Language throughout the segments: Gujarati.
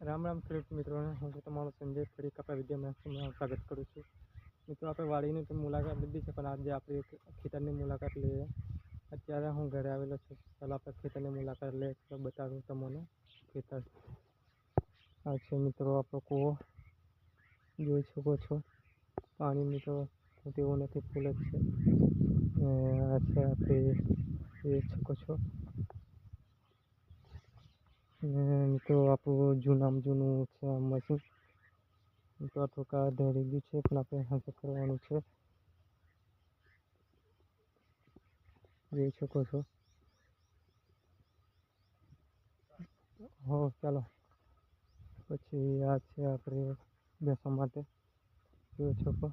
રામ રામ ખેડૂત મિત્રોને હું છું તમારો સંજય ફરી કપા વિદ્યામાં તમારું સ્વાગત કરું છું મિત્રો આપણે વાડીની તો મુલાકાત લીધી છે પણ આજે આપણે એક ખેતરની મુલાકાત લઈએ અત્યારે હું ઘરે આવેલો છું ચાલો આપણે ખેતરની મુલાકાત લઈએ તો બતાવું તમને ખેતર આ છે મિત્રો આપણો કૂવો જોઈ શકો છો પાણીની તો તેવું નથી ફૂલ જ છે ને આ છે આપણે જોઈ શકો છો ને મિત્રો આપણું જૂનામાં જૂનું છે આ મશીન મિત્રો આ થોડા ધરી ગયું છે, પણ આપણે હાંસલ કરવાનું છે. જોઈ શકો છો. હો, ચાલો. પછી આ છે આપણે બેસવા માટે. જોઈ શકો.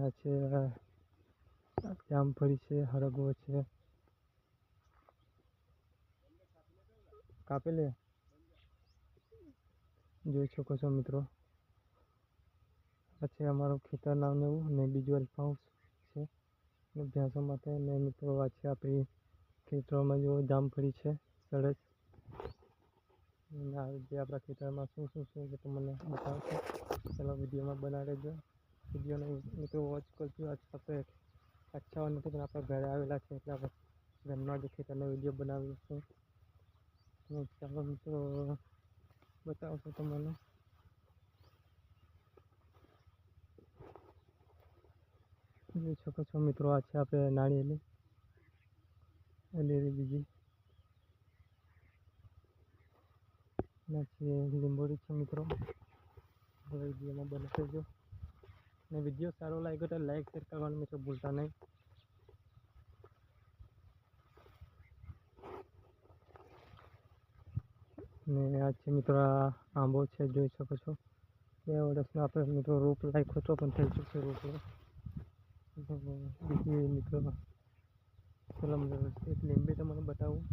આ છે જામફળી છે, હરગવો છે. કાપી લે જોઈ શકો છો મિત્રો આ છે અમારું ખેતર નામ એવું ને બીજું અલ્ફા હાઉસ છે ને ભેંસો માટે ને મિત્રો આ છે આપણી ખેતરોમાં જો જામફળી છે સરસ અને આ જે આપણા ખેતરમાં શું શું છે એ તમને બતાવશે ચાલો વિડીયોમાં બનાવી રહેજો વિડીયોને મિત્રો વોચ કરજો આજ આપણે અચ્છાઓ નથી પણ આપણે ઘરે આવેલા છે એટલે આપણે ઘરના જે ખેતરનો વિડીયો બનાવીશું ને ચાલો મિત્રો બતાવશો તમને જોઈ શકો છો મિત્રો આ છે આપણે નાની એલી એલી બીજી ને છે લીંબોડી છે મિત્રો હવે વિડીયોમાં બને કરજો ને વિડીયો સારો લાગ્યો તો લાઈક શેર કરવાનું મિત્રો ભૂલતા નહીં ને આ છે મિત્રો આ આંબો છે જોઈ શકો છો બે વર્ષનો આપણે મિત્રો રોપ નાખ્યો હતો પણ થઈ જશે રોપ બીજી મિત્રો ચલો મિત્રો એક લીંબી તમને બતાવું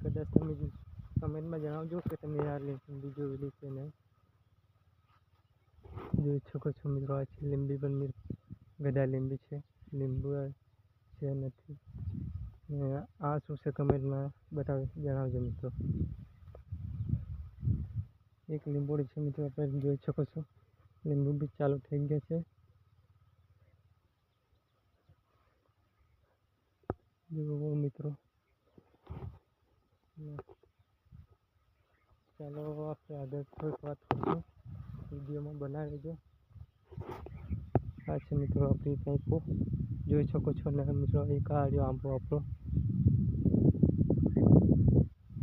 કદાચ તમે કમેન્ટમાં જણાવજો કે તમે આ લીંબી જોયેલી છે નહીં જોઈ શકો છો મિત્રો આ છે લીંબી પણ મિર ગદા લીંબી છે લીંબુ છે નથી ને આ શું છે કમેન્ટમાં બતાવી જણાવજો મિત્રો એક લીંબોડી છે મિત્રો આપણે જોઈ શકો છો લીંબુ બી ચાલુ થઈ ગયા છે જુઓ મિત્રો ને ચાલો આપણે આગળ થોડીક વાત કરીશું વિડીયોમાં બનાવી લેજો આ છે મિત્રો આપણી પાઇપો જોઈ શકો છો ને મિત્રો એક આ રહ્યો આંબો આપણો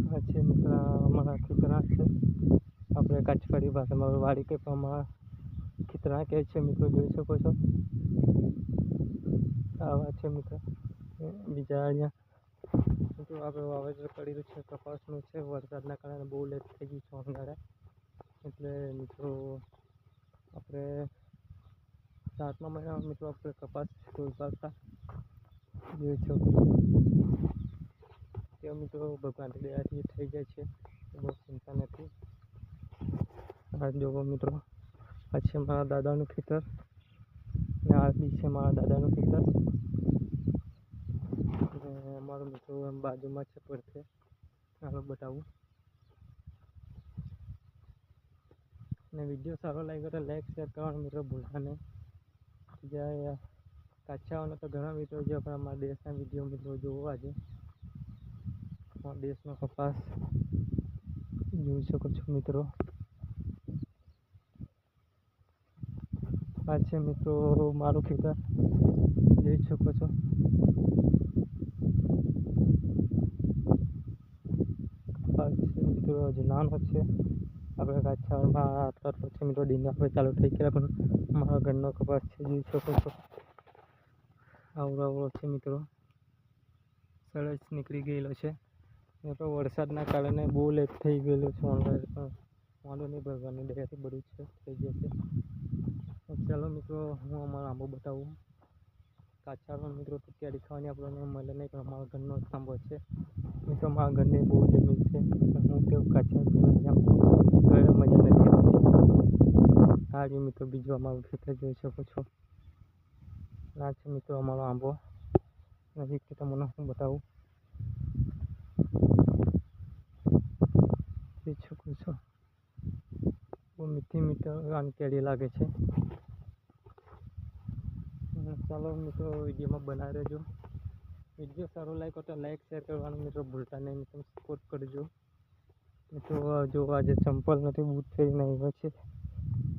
આ છે મિત્રો અમારા ખેતરા છે આપણે કાઠિયાવાડી ભાષામાં વાડી કહેવામાં ખીતરા કહે છે મિત્રો, જોઈ શકો છો. આવા છે મિત્રો. બીજા અહીંયા મિત્રો આપણે વાવેતર કરી છે, કપાસનું છે, વરસાદના કારણે બહુ લેટ થઈ ગયું છે અંગારે. એટલે મિત્રો, આપણે સાતમા મહિનામાં મિત્રો આપણે કપાસ ઉગાડતા જોઈ શકો તે મિત્રો ભગવાન દયાથી થઈ જાય છે બહુ ચિંતા નથી. આ જોવો મિત્રો આ છે મારા દાદાનું ખેતર ને આ બી છે મારા દાદાનું ખેતર અને અમારું મિત્રો એમ બાજુમાં છે પડખે ચાલો બતાવું ને વિડીયો સારો લાગ્યો તો લાઈક શેર કરવાનું મિત્રો ભૂલતા નહીં બીજા કાચાઓના તો ઘણા મિત્રો છે પણ અમારા દેશના વિડીયો મિત્રો જોવા છે અમારા દેશનો કપાસ જોઈ શકો છો મિત્રો આ છે મિત્રો મારું ખેતર. જોઈ શકો છો. કપાસ મિત્રો હજુ નાનો છે. આપણે કાચામાં આટલો આટલો છે મિત્રો ડીંગા હવે ચાલુ થઈ ગયા, પણ મારા ઘરનો કપાસ છે, જોઈ શકો છો. આવડો આવડો છે મિત્રો. સરસ નીકળી ગયેલો છે. મિત્રો વરસાદના કારણે બહુ લેટ થઈ ગયેલું છે ઓનલાઈન પણ વાંધો નહીં, ભગવાનની દયાથી બધું છે, થઈ જશે. ચાલો મિત્રો, હું અમારો આંબો બતાવું. કાચાનો મિત્રો ત્યાં દેખાવાની આપણને મળે નહીં, પણ અમારા ઘરનો જ આંબો છે. મિત્રો મારા ઘરની બહુ જમીન છે. હું તેઓ કાચાર પહેલાં ઘરે મજા નથી આવતી. આ મિત્રો, બીજો અમારું ખેતર જોઈ શકો છો. આ છે મિત્રો અમારો આંબો. નજીકથી તમને હું બતાવું. જોઈ શકો છો. બહુ મીઠી મીઠી આમ કેરી લાગે છે. ચાલો મિત્રો વિડીયોમાં બનાવી રહેજો. વીડિયો સારો લાગ્યો તો લાઈક શેર કરવાનું મિત્રો ભૂલતા નહીં. મિત્રો સપોર્ટ કરજો. મિત્રો, જો આજે ચંપલ નથી, બૂટ પહેરીને આવ્યા છે.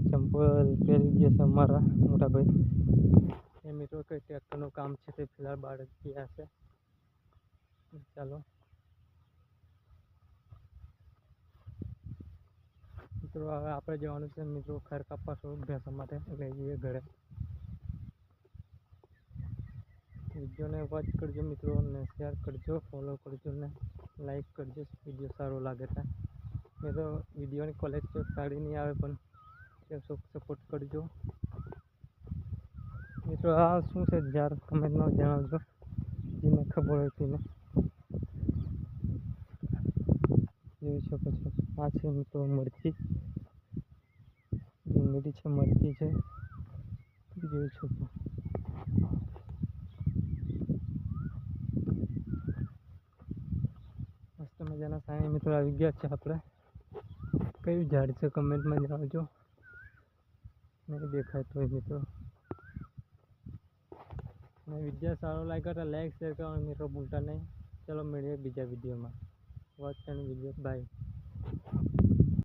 ચંપલ પહેરી ગયા છે અમારા મોટાભાઈ. એ મિત્રો કંઈ ટ્રેક્ટરનું કામ છે તે ફિલહાલ બાળક ગયા છે. ચાલો. મિત્રો, હવે આપણે જવાનું છે મિત્રો ખર કાપવા શું ભેંસો માટે. એટલે જઈએ ઘરે. વિડીયોને વોચ કરજો મિત્રો અને શેર કરજો ફોલો કરજો ને લાઈક કરજો. વીડિયો સારો લાગે તો. મિત્રો વિડીયોની કોલેજ તો સારી નહીં આવે પણ સપોર્ટ કરજો. મિત્રો, આ શું છે જાર કમેન્ટમાં જણાવજો. જેને ખબર હોય તેને. જોઈ શકો છો. આ છે મિત્રો મરચી. ડુંગળી છે, મરચી છે. જોઈ શકો. સાંઈ મિત્રો આવી ગયા છે આપણે. કયું ઝાડ છે કમેન્ટમાં જણાવજો. નહીં દેખાય હોય મિત્રો. અને વીડિયો સારો લાગ્યો તો લાઈક શેર કરવાનું મિત્રો ભૂલતા નહીં. ચલો મળીએ બીજા વિડીયોમાં વોચ એન્ડ વીડિયો બાય